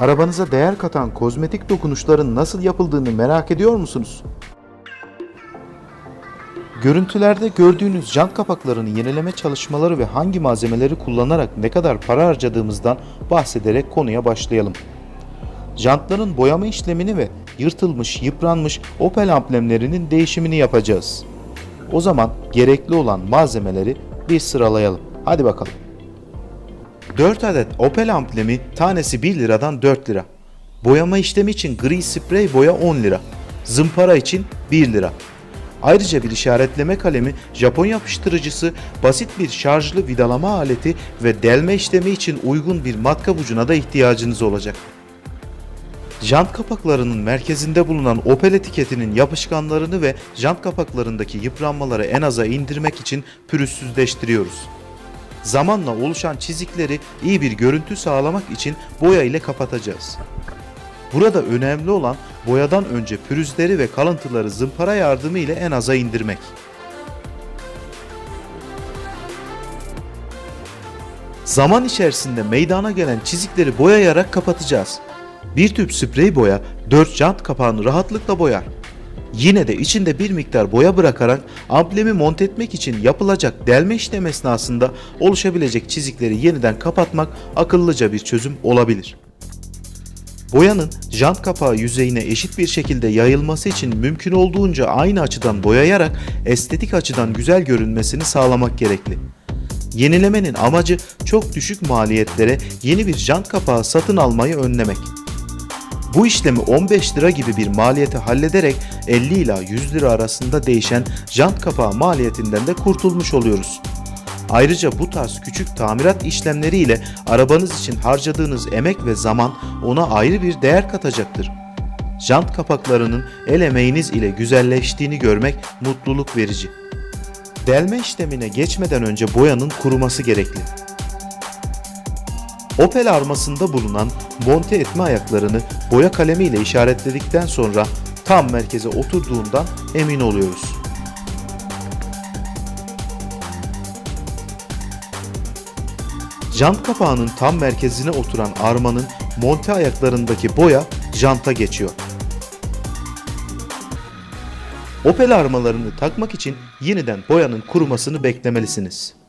Arabanıza değer katan kozmetik dokunuşların nasıl yapıldığını merak ediyor musunuz? Görüntülerde gördüğünüz jant kapaklarını yenileme çalışmaları ve hangi malzemeleri kullanarak ne kadar para harcadığımızdan bahsederek konuya başlayalım. Jantların boyama işlemini ve yırtılmış, yıpranmış Opel amblemlerinin değişimini yapacağız. O zaman gerekli olan malzemeleri bir sıralayalım. Hadi bakalım. 4 adet Opel amblemi tanesi 1 liradan 4 lira. Boyama işlemi için gri sprey boya 10 lira. Zımpara için 1 lira. Ayrıca bir işaretleme kalemi, Japon yapıştırıcısı, basit bir şarjlı vidalama aleti ve delme işlemi için uygun bir matkap ucuna da ihtiyacınız olacak. Jant kapaklarının merkezinde bulunan Opel etiketinin yapışkanlarını ve jant kapaklarındaki yıpranmaları en aza indirmek için pürüzsüzleştiriyoruz. Zamanla oluşan çizikleri iyi bir görüntü sağlamak için boya ile kapatacağız. Burada önemli olan boyadan önce pürüzleri ve kalıntıları zımpara yardımı ile en aza indirmek. Zaman içerisinde meydana gelen çizikleri boyayarak kapatacağız. Bir tüp sprey boya 4 jant kapağını rahatlıkla boyar. Yine de içinde bir miktar boya bırakarak amblemi monte etmek için yapılacak delme işlemi esnasında oluşabilecek çizikleri yeniden kapatmak akıllıca bir çözüm olabilir. Boyanın jant kapağı yüzeyine eşit bir şekilde yayılması için mümkün olduğunca aynı açıdan boyayarak estetik açıdan güzel görünmesini sağlamak gerekli. Yenilemenin amacı çok düşük maliyetlere yeni bir jant kapağı satın almayı önlemek. Bu işlemi 15 lira gibi bir maliyeti hallederek 50 ila 100 lira arasında değişen jant kapağı maliyetinden de kurtulmuş oluyoruz. Ayrıca bu tarz küçük tamirat işlemleriyle arabanız için harcadığınız emek ve zaman ona ayrı bir değer katacaktır. Jant kapaklarının el emeğiniz ile güzelleştiğini görmek mutluluk verici. Delme işlemine geçmeden önce boyanın kuruması gerekli. Opel armasında bulunan monte etme ayaklarını boya kalemiyle işaretledikten sonra tam merkeze oturduğundan emin oluyoruz. Jant kapağının tam merkezine oturan armanın monte ayaklarındaki boya janta geçiyor. Opel armalarını takmak için yeniden boyanın kurumasını beklemelisiniz.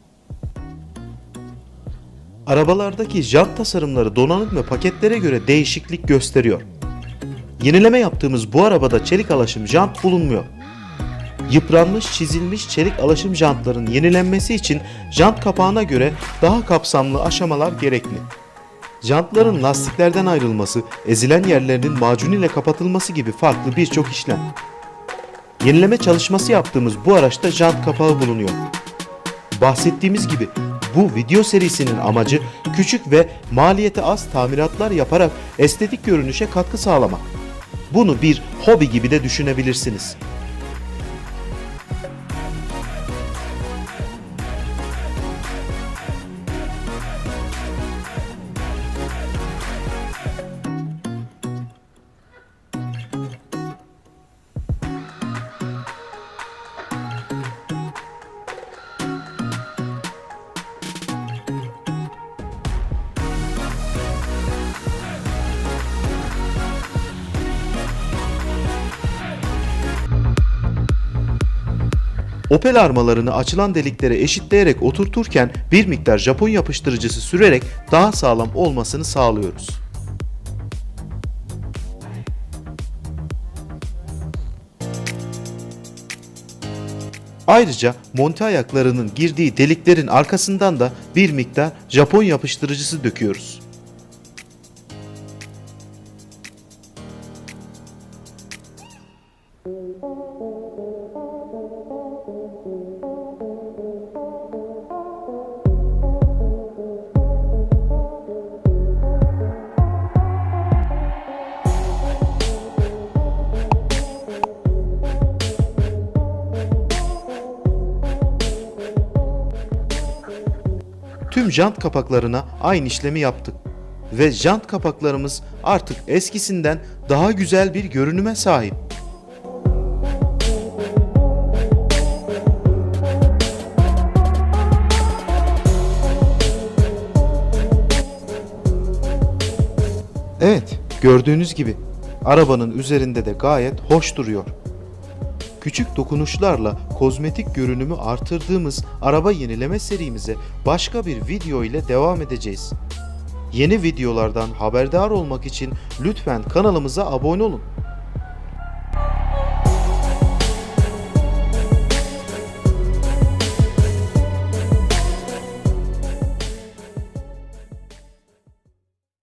Arabalardaki jant tasarımları donanım ve paketlere göre değişiklik gösteriyor. Yenileme yaptığımız bu arabada çelik alaşım jant bulunmuyor. Yıpranmış, çizilmiş çelik alaşım jantların yenilenmesi için jant kapağına göre daha kapsamlı aşamalar gerekli. Jantların lastiklerden ayrılması, ezilen yerlerinin macun ile kapatılması gibi farklı birçok işlem. Yenileme çalışması yaptığımız bu araçta jant kapağı bulunuyor. Bahsettiğimiz gibi bu video serisinin amacı küçük ve maliyeti az tamiratlar yaparak estetik görünüşe katkı sağlamak. Bunu bir hobi gibi de düşünebilirsiniz. Opel armalarını açılan deliklere eşitleyerek oturturken bir miktar Japon yapıştırıcısı sürerek daha sağlam olmasını sağlıyoruz. Ayrıca monte ayaklarının girdiği deliklerin arkasından da bir miktar Japon yapıştırıcısı döküyoruz. Tüm jant kapaklarına aynı işlemi yaptık ve jant kapaklarımız artık eskisinden daha güzel bir görünüme sahip. Evet, gördüğünüz gibi arabanın üzerinde de gayet hoş duruyor. Küçük dokunuşlarla kozmetik görünümü artırdığımız araba yenileme serimize başka bir video ile devam edeceğiz. Yeni videolardan haberdar olmak için lütfen kanalımıza abone olun.